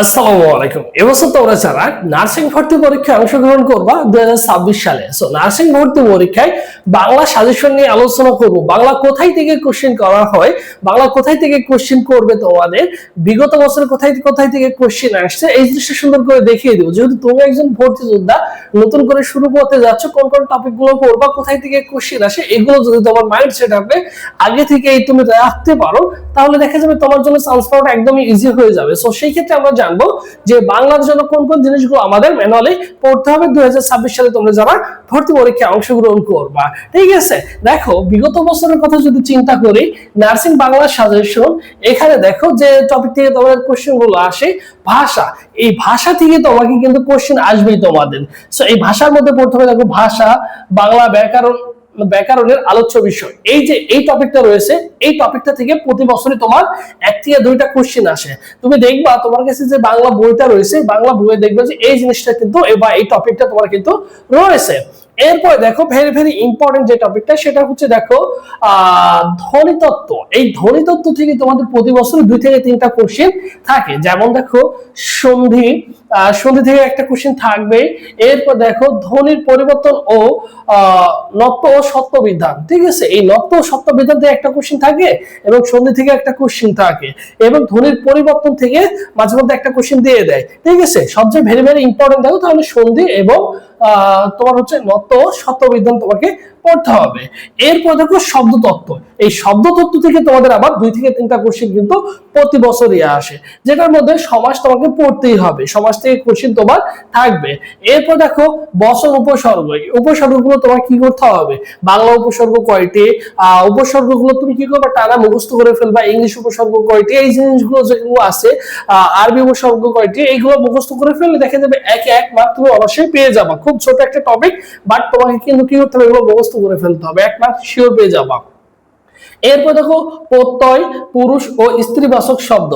আসসালামু আলাইকুম। এবছর তোমরা যারা নার্সিং ভর্তি পরীক্ষায় অংশগ্রহণ করবা, দুই সালে সো নার্সিং ভর্তি পরীক্ষায় বাংলা সাজেশন নিয়ে আলোচনা করব। বাংলা কোথায় থেকে কোশ্চেন করা হয়, বাংলা কোথায় থেকে কোশ্চেন করবে তোমাদের, বিগত বছরে কোথায় কোথায় থেকে কোশ্চেন আসছে, এই জিনিসটা সুন্দর করে দেখিয়ে দেবো। যেহেতু তুমি একজন ভর্তি যোদ্ধা নতুন করে শুরু করতে যাচ্ছ, কোন কোন টপিকগুলো পড়বা কোথায় থেকে কোশ্চেন আসে, এগুলো যদি তোমার মাইন্ড সেট আপে আগে থেকেই তুমি রাখতে পারো, তাহলে দেখা যাবে তোমার জন্য চান্স পাওয়াটা একদমই ইজি হয়ে যাবে। সো সেই ক্ষেত্রে আমরা জানব যে বাংলার জন্য কোন কোন জিনিসগুলো আমাদের ম্যানুয়ালি পড়তে হবে দুই সালে তোমরা যারা ভর্তি পরীক্ষায় অংশগ্রহণ করবা। ঠিক আছে? দেখো, বিগত বছরের কথা যদি চিন্তা করি, নার্সিং বাংলা সাজেশন এখানে দেখো যে টপিক থেকে তোমাদের কোশ্চেনগুলো আসে, ভাষা। এই ভাষা থেকে তোমাকে কিন্তু কোশ্চেন আসবেই তোমাদের। সো এই ভাষার মধ্যে পড়তে হবে, দেখো ভাষা, বাংলা ব্যাকরণ ব্যাকরণের আলোচ্য বিষয়। এই যে এই টপিকটা রয়েছে, এই টপিকটা থেকে প্রতি বছরই তোমার এক থেকে দুইটা কোশ্চেন আসে। তুমি দেখবা তোমার কাছে যে বাংলা বইটা রয়েছে, বাংলা বইয়ে দেখবে যে এই জিনিসটা কিন্তু বা এই টপিকটা তোমার কিন্তু রয়েছে। এরপরে দেখো ভেরি ভেরি ইম্পর্টেন্ট যে টপিকটা সেটা হচ্ছে দেখো আহ ধ্বনিতত্ত্ব। এই ধ্বনিতত্ত্ব থেকে তোমাদের প্রতি বছর দুই থেকে তিনটা কোশ্চেন থাকে। যেমন দেখো, সন্ধি সন্ধি থেকে একটা কোশ্চেন থাকবে এরপর দেখো, ধ্বনির পরিবর্তন ও নত্ব ও সত্য বিধান ঠিক আছে? এই নত্ব ও সত্য বিধান থেকে একটা কোশ্চেন থাকে এবং সন্ধি থেকে একটা কোশ্চেন থাকে। এবং ধ্বনির পরিবর্তন থেকে মাঝে মধ্যে একটা কোশ্চেন দিয়ে দেয়। ঠিক আছে? সবচেয়ে ভেরি ভেরি ইম্পর্টেন্ট দেখো, তাহলে সন্ধি এবং তোমার হচ্ছে নত্ব ও সত্য বিধান তোমাকে পড়তে হবে। এরপর দেখো শব্দ তত্ত্ব এই শব্দ তত্ত্ব থেকে তোমাদের আবার দুই থেকে তিনটা কোশ্চেন কিন্তু প্রতি বছরই আসে, যেটার মধ্যে সমাজ তোমাকে পড়তেই হবে। সমাজ থেকে কোশ্চেন তোমার থাকবে। এরপর দেখো বসন উপসর্গ। উপসর্গগুলো তোমার কি করতে হবে? বাংলা উপসর্গ কয়টি? উপসর্গগুলো তুমি কি করবে? টানা মুখস্থ করে ফেলবা। ইংলিশ উপসর্গ কয়টি? এই জিনিসগুলো যেগুলো আছে আরবি উপসর্গ কয়টি? এইগুলো মুখস্থ করে ফেললে দেখা যাবে এক এক মার্ক তুমি অবশ্যই পেয়ে যাবা। খুব ছোট একটা টপিক বাট তোমাকে কিন্তু কি করতে হবে? এগুলো মুখস্থ করে ফেলতে হবে। এক মার্ক শিওর পেয়ে যাবা। এরপর দেখো, প্রত্যয়, পুরুষ ও স্ত্রীবাচক শব্দ।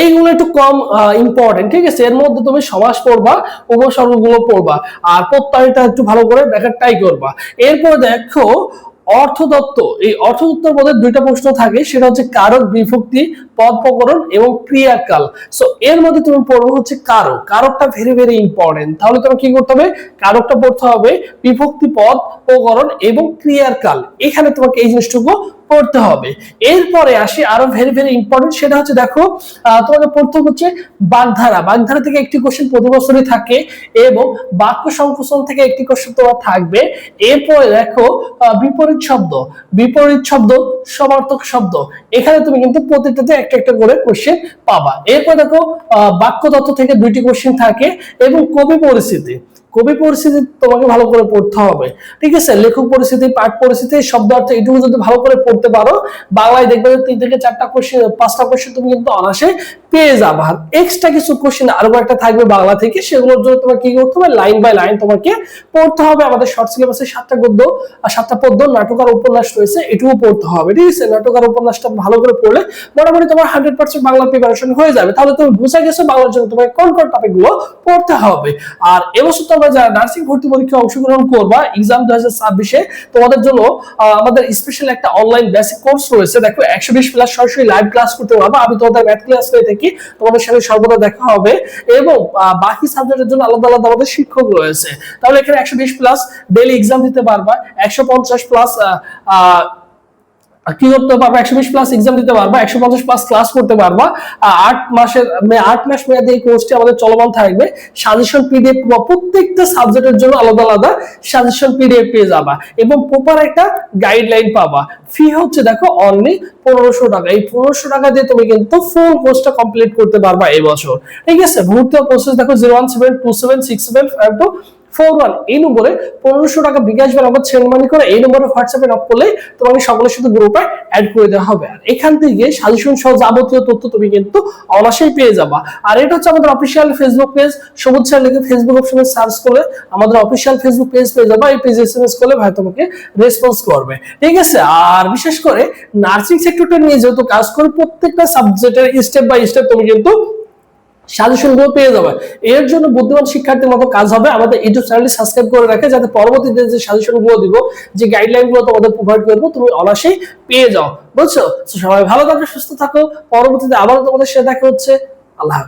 এইগুলো একটু কম ইম্পর্টেন্ট ঠিক আছে? এর মধ্যে তুমি সমাস পড়বা, উপসর্গগুলো পড়বা, আর প্রত্যয়টা একটু ভালো করে ট্রাই করবা। এরপর দেখো অর্থতত্ত্ব এই অর্থদত্ত পদের দুইটা প্রশ্ন থাকে, সেটা হচ্ছে কারক, বিভক্তি, পদ প্রকরণ এবং ক্রিয়াকাল। সো এর মধ্যে তুমি পড়ব হচ্ছে কারক। কারকটা ভেরি ভেরি ইম্পর্টেন্ট তাহলে তোমাকে কি করতে হবে? কারকটা পড়তে হবে বিভক্তি, পদ, প্রকরণ এবং ক্রিয়ার কাল এখানে তোমাকে এই জিনিসটুকু পড়তে হবে। এরপরে আসি আরও ভেরি ভেরি ইম্পর্টেন্ট সেটা হচ্ছে দেখো তোমাকে পড়তে হচ্ছে বাগধারা। বাগধারা থেকে একটি কোশ্চেন প্রতি বছরই থাকে এবং বাক্য সংকোচন থেকে একটি কোশ্চেন তোমার থাকবে। এরপরে দেখো বিপরীত শব্দ। বিপরীত শব্দ সমার্থক শব্দ। এখানে তুমি কিন্তু প্রতিটাতে একটা একটা করে কোশ্চেন পাবা। এরপর দেখো বাক্য তত্ত্ব থেকে দুইটি কোশ্চেন থাকে এবং কবি পরিস্থিতি। কবি পরিস্থিতি তোমাকে ভালো করে পড়তে হবে। ঠিক আছে? লেখক পরিস্থিতি, পাঠ পরিস্থিতি শব্দ অর্থ এটুকু যদি ভালো করে পড়তে পারো, বাংলায় দেখবে তিন থেকে চারটা কোশ্চেন পাঁচটা কোশ্চেন তুমি কিন্তু অনাসে পেয়ে যাবে। আর এক্সট্রা কিছু কোশ্চেন আরও একটা থাকবে বাংলা থেকে, সেগুলোর জন্য তোমাকে কি করতে হবে? লাইন বাই লাইন তোমাকে পড়তে হবে। আমাদের শর্ট সিলেবাসে সাতটা গদ্য আর সাতটা পদ্য, নাটক আর উপন্যাস রয়েছে, এটুকু পড়তে হবে। ঠিক আছে? নাটক আর উপন্যাসটা ভালো করে পড়লে মোটামুটি তোমার হান্ড্রেড পার্সেন্ট বাংলা প্রিপারেশন হয়ে যাবে। তাহলে তুমি বুঝে গেছো বাংলার জন্য তোমাকে কোন কোন টপিকগুলো পড়তে হবে। আর এবছর তোমরা যারা নার্সিং ভর্তি পরীক্ষায় অংশগ্রহণ করবা এক্সাম দু হাজার ছাব্বিশে, তোমাদের জন্য আমাদের স্পেশাল একটা অনলাইন বেসিক কোর্স রয়েছে। দেখো, একশো বিশ প্লাস সরাসরি লাইভ ক্লাস করতে পারবা। আমি তোমাদের ম্যাথ ক্লাস হয়ে থাকি তোমাদের সাথে সর্বদা দেখা হবে। এবং বাকি সাবজেক্টের জন্য আলাদা আলাদা আমাদের শিক্ষক রয়েছে। তাহলে এখানে একশো বিশ প্লাস ডেলি এক্সাম দিতে পারবা। একশো পঞ্চাশ প্লাস কি করতে পারবা? একশো বিশ প্লাস এক্সাম দিতে পারবা, একশো পঞ্চাশ প্লাস ক্লাস করতে পারবা। আট মাসের আট মাস মেয়াদে এই কোর্সটি আমাদের চলমান থাকবে। সাজেশন পিডিএফ প্রত্যেকটা সাবজেক্টের জন্য আলাদা আলাদা সাজেশন পিডিএফ পেয়ে যাবা এবং প্রপার একটা গাইডলাইন পাবা। ফি হচ্ছে দেখো অনলি পনেরোশো টাকা। এই পনেরোশো টাকা দিয়ে তুমি কিন্তু ফুল কোর্সটা কমপ্লিট করতে পারবা এবছর ঠিক আছে? ভর্তি প্রসেস দেখো zero one seven two seven six seven five two four one. এই নম্বরে পনেরোশো টাকা বিকাশ মানি করে। এই নম্বরে হোয়াটসঅ্যাপে নক করলে তোমাকে সকলের সাথে গ্রুপে অ্যাড করে দেওয়া হবে। আর এখান থেকে সাজেশন সহ যাবতীয় তথ্য তুমি কিন্তু অনায়াসেই পেয়ে যাবা। আর এটা হচ্ছে আমাদের official Facebook page Sabuj sir লিখে ফেসবুক অপশনে সার্চ করলে আমাদের অফিসিয়াল ফেসবুক পেজ পেয়ে যাবা। এই পেজ এসএমএস করলে ভাই তোমাকে রেসপন্স করবে। ঠিক আছে? আর বিশেষ করে নার্সিং সেক্টরটা নিয়ে যেহেতু কাজ করে, প্রত্যেকটা সাবজেক্টের স্টেপ বাই স্টেপ তুমি কিন্তু সাজেশনগুলো পেয়ে যাবে। এর জন্য বুদ্ধিমান শিক্ষার্থীর মতো কাজ হবে। আমাদের ইউটিউব চ্যানেলটি সাবস্ক্রাইব করে রাখে যাতে পরবর্তীতে যে সাজেশনগুলো দিব, যে গাইডলাইনগুলো তোমাদের প্রোভাইড করব, তুমি অনাসেই পেয়ে যাও। বুঝছ? সবাই ভালো থাকো, সুস্থ থাকো। পরবর্তীতে আবার তোমাদের সাথে দেখা হচ্ছে। আল্লাহ।